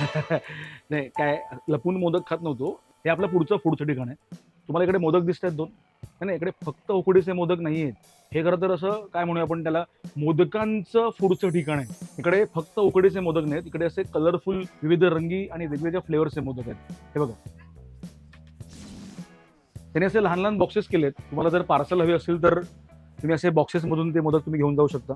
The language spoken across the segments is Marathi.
नाही काय लपून मोदक खात नव्हतो. हे आपलं पुढचं पुढचं ठिकाण आहे. तुम्हाला इकडे मोदक दिसत आहेत दोन. नाही, नाही इकडे फक्त उकडीचे मोदक नाही आहेत. हे खरं तर असं काय म्हणूया आपण त्याला मोदकांचं पुढचं ठिकाण आहे. इकडे फक्त उकडीचे मोदक नाहीत. इकडे असे कलरफुल विविध रंगी आणि वेगवेगळ्या फ्लेवरचे मोदक आहेत. हे बघा. त्याने असे लहान लहान बॉक्सेस केलेत. तुम्हाला जर पार्सल हवे असेल तर तुम्ही असे बॉक्सेसमधून ते मोदक तुम्ही घेऊन जाऊ शकता.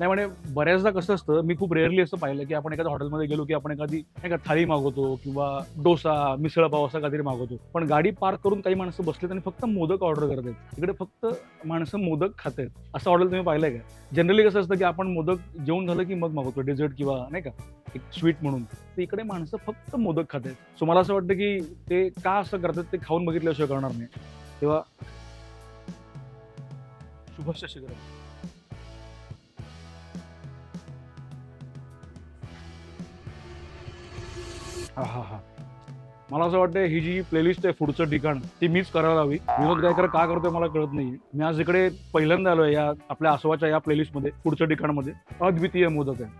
नाही म्हणजे बऱ्याचदा कसं असतं मी खूप रेअरली असं पाहिलं की आपण एखाद्या हॉटेलमध्ये गेलो की आपण एखादी नाही का थाळी मागवतो किंवा डोसा मिसळपाव असं काहीतरी मागवतो. पण गाडी पार्क करून काही माणसं बसलेत आणि फक्त मोदक ऑर्डर करत आहेत. इकडे फक्त माणसं मोदक खात आहेत. असं हॉटेल तुम्ही पाहिलंय का? जनरली कसं असतं की आपण मोदक जेवण झालं की मग मागवतो डेझर्ट किंवा नाही का एक स्वीट म्हणून. तर इकडे माणसं फक्त मोदक खात आहेत. सो मला असं वाटतं की ते का असं करतात ते खाऊन बघितल्याशिवाय करणार नाही. तेव्हा शुभस्य शिखर. हा हा हा. मला असं वाटतं ही जी प्लेलिस्ट आहे पुढचं ठिकाण ती मीच करायला हवी. विनोद गायकर का करतोय मला कळत नाही. मी आज इकडे पहिल्यांदा आलोय या आपल्या आसवाच्या या प्लेलिस्टमध्ये पुढच्या ठिकाणमध्ये. अद्वितीय मोदक आहे.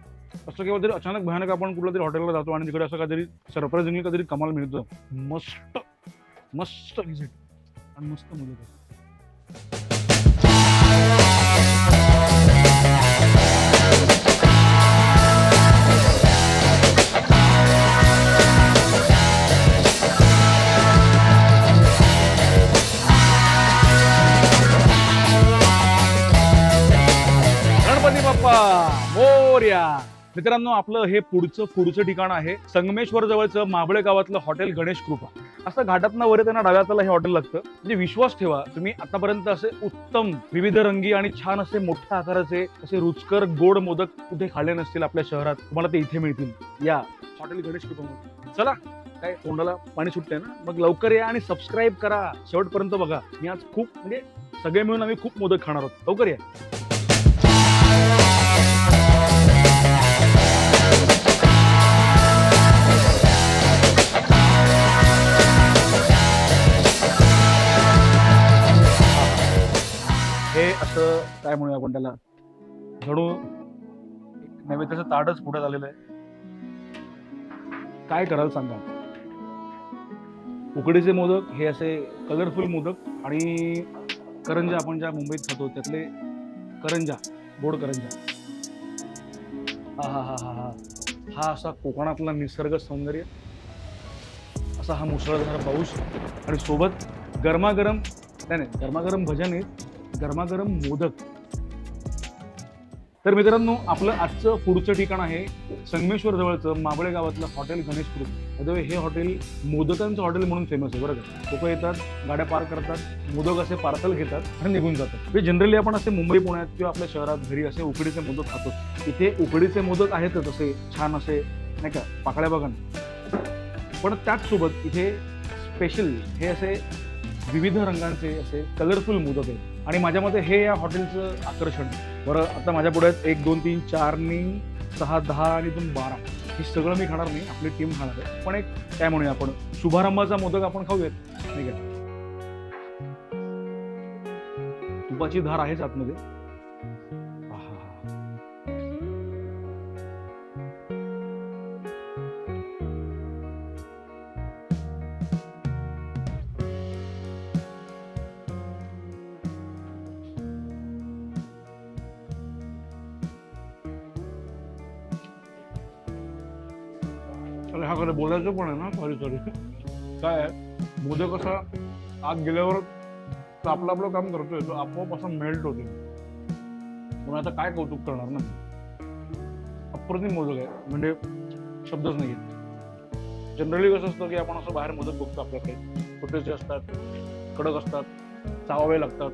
असं केव्हा तरी अचानक भयानक आपण कुठल्या तरी हॉटेलला जातो आणि तिकडे असं काहीतरी सरप्राईझिंगली काहीतरी कमाल मिळतं. मस्त. मस्त विजिट आणि मस्त मोदक आहे. करूया मित्रांनो आपलं हे पुढचं पुढचं ठिकाण आहे संगमेश्वर जवळचं माबळे गावातलं हॉटेल गणेश कृपा. असं घाटातनं वर येताना डाव्या हे हॉटेल लागतं. म्हणजे विश्वास ठेवा तुम्ही आतापर्यंत असे उत्तम विविध रंगी आणि छान असे मोठ्या आकाराचे असे रुचकर गोड मोदक कुठे खाल्ले नसतील आपल्या शहरात तुम्हाला ते इथे मिळतील. या हॉटेल गणेश कृपा चला काय तोंडाला पाणी सुटतंय ना? मग लवकर या आणि सबस्क्राईब करा. शेवटपर्यंत बघा. मी आज खूप म्हणजे सगळे मिळून आम्ही खूप मोदक खाणार आहोत. लवकर या. काय म्हणूया आपण त्याला? जणू एक नैवेद्याचं ताडच पुढे झालेलं आहे. काय कराल सांगा. उकडीचे मोदक हे असे कलरफुल मोदक आणि करंजा आपण ज्या मुंबईत खातो त्यातले करंजा गोड करंजा. हा हा हा हा. हा हा असा कोकणातला निसर्ग सौंदर्य. असा हा मुसळधार पाऊस आणि सोबत गरमागरम नाही नाही गरमागरम भजन आहेत गरमागरम मोदक. तर मित्रांनो आपलं आजचं पुढचं ठिकाण आहे संगमेश्वर जवळचं माबळे गावातलं हॉटेल गणेश ग्रुप हे हॉटेल मोदकांचं हॉटेल म्हणून फेमस आहे बरं का? लोक येतात गाड्या पार्क करतात मोदक असे पार्सल घेतात आणि निघून जातात. म्हणजे जनरली आपण असे मुंबई पुण्यात किंवा आपल्या शहरात घरी असे उकडीचे मोदक खातो. इथे उकडीचे मोदक आहेतच असे छान असे नाही का? पाकळ्या बघा पण त्याचसोबत इथे स्पेशल हे असे विविध रंगांचे असे कलरफुल मोदक आहेत. आणि माझ्या मते हे या हॉटेलचं आकर्षण. बरं आता माझ्या पुढे एक दोन तीन चार नी सहा दहा आणि दोन बारा. हे सगळं मी खाणार नाही आपली टीम खाणार आहे. पण एक काय म्हणूया आपण? शुभारंभाचा मोदक आपण खाऊयात. नाही का तुपाची धार आहेच आतमध्ये. अरे हा खरं बोलायचं पण आहे ना सॉरी सॉरी काय आहे? मोदक असा आत गेल्यावर आपलं आपलं काम करतोय तो आपोआप असा मेल्ट होतो पण आता काय कौतुक करणार ना? अप्रतिम मोदक आहे. म्हणजे शब्दच नाही जनरली कसं असतं की आपण असं बाहेर मोदक बघतो आपल्याकडे. छोटेसे असतात कडक असतात चावावे लागतात.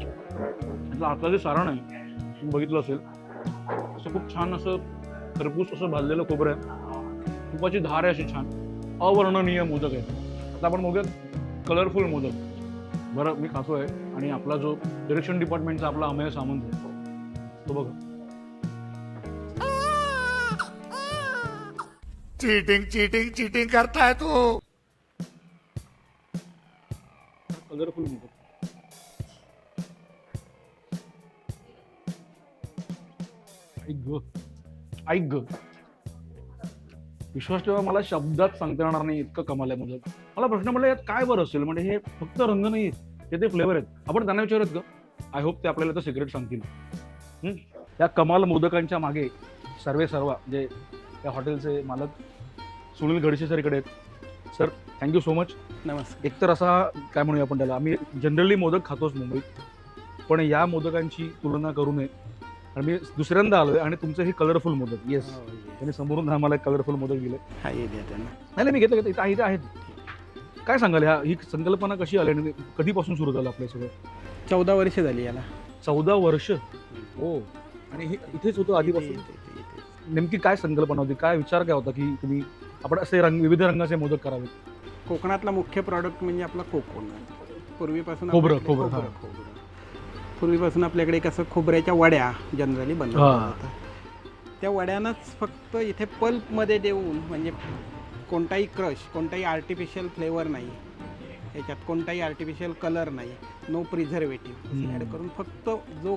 त्यातलं आतलं जे सारण आहे बघितलं असेल असं खूप छान असं खरपूस असं भाजलेलं खोबरं आहे. तुपाची धार आहे अशी छान. अवर्णनीय मोदक आहे आता आपण बघूयात कलरफुल मोदक. बरं मी खातोय आणि आपला जो डिरेक्शन डिपार्टमेंटचा आपला अमेय सामंत आहे. तो बघा. चीटिंग चीटिंग चीटिंग करता है तू. कलरफुल मोदक. ऐक ग. ऐक ग. विश्वास ठेवा मला शब्दात सांगता येणार नाही इतकं कमाल आहे मोदक मला प्रश्न पडला यात काय बरं असेल? म्हणजे हे फक्त रंग नाही ते ते फ्लेवर आहेत. आपण त्यांना विचारत का आय होप ते आपल्याला तर सिक्रेट सांगतील? या कमाल मोदकांच्या मागे सर्वे सर्वा जे या हॉटेलचे मालक सुनील गडसे सर इकडे आहेत. सर थँक्यू सो मच नमस्कार. एकतर असा काय म्हणूया आपण त्याला आम्ही जनरली मोदक खातोच मुंबईत पण या मोदकांची तुलना करू नये. आणि मी दुसऱ्यांदा आलोय आणि तुमचं हे कलरफुल मोदक. येस हो, yes. त्यांनी समोरून आम्हाला कलरफुल मोदक दिले हा ये द्या त्यांना. नाही नाही, मी घेतलं घेतलं. इथं आहे- इथं आहेत काय सांगाल ह्या ही संकल्पना कशी आली आणि कधीपासून सुरू झालं आपलं सगळं चौदा वर्ष झाली याला. चौदा वर्ष? हो. आणि हे इथेच होतं आधीपासून? इथे- इथे- इथे. नेमकी काय संकल्पना होती? काय विचार काय होता की तुम्ही आपण असे रंग विविध रंगाचे मोदक करावे? कोकणातला मुख्य प्रॉडक्ट म्हणजे आपला कोकण. पूर्वीपासून खोबरं, आपल्याकडे- खोबरं, खोबरं खोबरं. पूर्वीपासून आपल्याकडे कसं खोबऱ्याच्या वड्या जनरली. बनवतात. जातात त्या वड्यांनाच फक्त इथे पल्पमध्ये देऊन म्हणजे कोणताही क्रश कोणताही आर्टिफिशियल फ्लेवर नाही. याच्यात कोणताही आर्टिफिशियल कलर नाही. No preservative. ॲड करून फक्त जो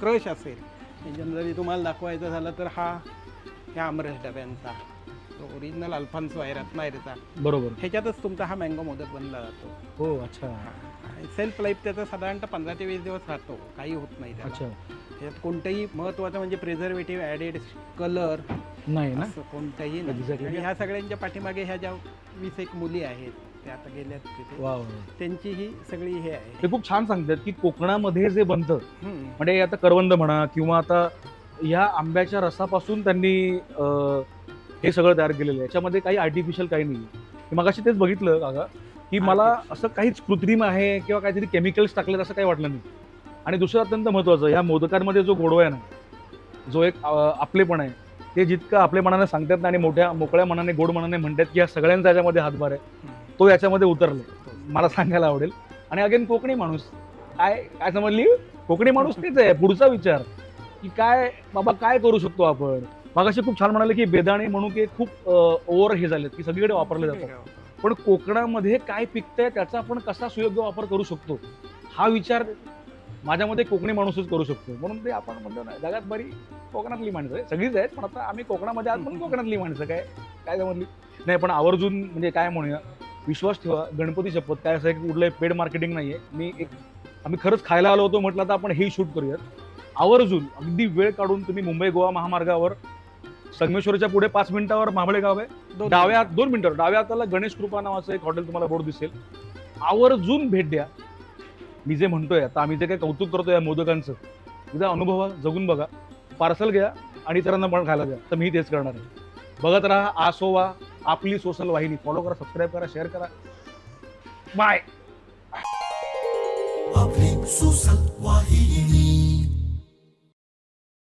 क्रश असेल जनरली तुम्हाला दाखवायचा झाला तर हा ह्या आमरस डब्यांचा. ओरिजिनल अल्फान्सो आहे रत्नागिरीचा बरोबर ह्याच्यातच तुमचा हा मँगो मोदक बनला जातो हो अच्छा सेल्फ लाईफ त्याचा साधारणतः पंधरा ते वीस दिवस राहतो काही होत नाही त्याला. अच्छा त्याच्यात कोणतंही महत्वाचं म्हणजे प्रिझर्वेटिव्ह ॲडेड कलर नाही ना असं कोणतंही नाही. Exactly. आणि ह्या सगळ्यांच्या पाठीमागे ह्या ज्या वीस एक मुली आहेत त्या आता गेल्यात तिथे वा वा. त्यांची ही सगळी हे आहे ते खूप छान सांगतात की कोकणामध्ये जे बनतं हम्म. म्हणजे आता करवंद म्हणा किंवा आता या आंब्याच्या रसापासून त्यांनी अं, हे सगळं तयार केलेलं आहे. याच्यामध्ये काही आर्टिफिशियल काही नाही मी मगाशी तेच बघितलं काका की मला असं काहीच कृत्रिम आहे किंवा काहीतरी केमिकल्स टाकलेत असं काही वाटलं नाही. आणि दुसरं अत्यंत महत्त्वाचं या मोदकांमध्ये जो गोडवा आहे ना जो एक आपलेपण आहे ते जितकं आपल्या मनाने सांगतात ना आणि मोठ्या मोकळ्या मनाने गोड मनाने म्हणतात की या सगळ्यांचा याच्यामध्ये हातभार आहे. तो याच्यामध्ये उतरला. मला सांगायला आवडेल. आणि अगेन कोकणी माणूस काय काय समजली? कोकणी माणूस तेच आहे. पुढचा विचार की काय बाबा काय करू शकतो आपण? मागाशी खूप छान म्हणाले की बेदाणे म्हणून की खूप ओव्हर हे झालेत की सगळीकडे वापरले जातात. पण कोकणामध्ये काय पिकतंय त्याचा आपण कसा सुयोग्य वापर करू शकतो? हा विचार माझ्यामध्ये कोकणी माणूसच करू शकतो. म्हणून ते आपण म्हणतो ना जगात बरी कोकणातली माणसं आहे सगळीच आहेत पण आता आम्ही कोकणामध्ये आहोत पण कोकणातली माणसं काय काय समजली? नाही पण आवर्जून म्हणजे काय म्हणूया विश्वास ठेवा गणपती शपथ काय असं एक कुठलं पेड मार्केटिंग नाहीये. मी एक आम्ही खरंच खायला आलो होतो म्हटलं तर आपण हे शूट करूयात. आवर्जून अगदी वेळ काढून तुम्ही मुंबई गोवा महामार्गावर संगमेश्वरच्या पुढे पाच मिनिटावर माबळे गाव आहे. डाव्या दोन मिनिटावर डाव्या हाताला गणेश कृपा नावाचं एक हॉटेल तुम्हाला बोर्ड दिसेल. आवर्जून भेट द्या. मी जे म्हणतोय आता आम्ही जे काही कौतुक करतोय या मोदकांचं एकदा अनुभवा जगून बघा. पार्सल घ्या आणि इतरांना पण खायला द्या. तर मी तेच करणार आहे. बघत राहा आसोवा आपली सोशल वाहिनी. फॉलो करा सबस्क्राईब करा शेअर करा. बाय आपली सुसल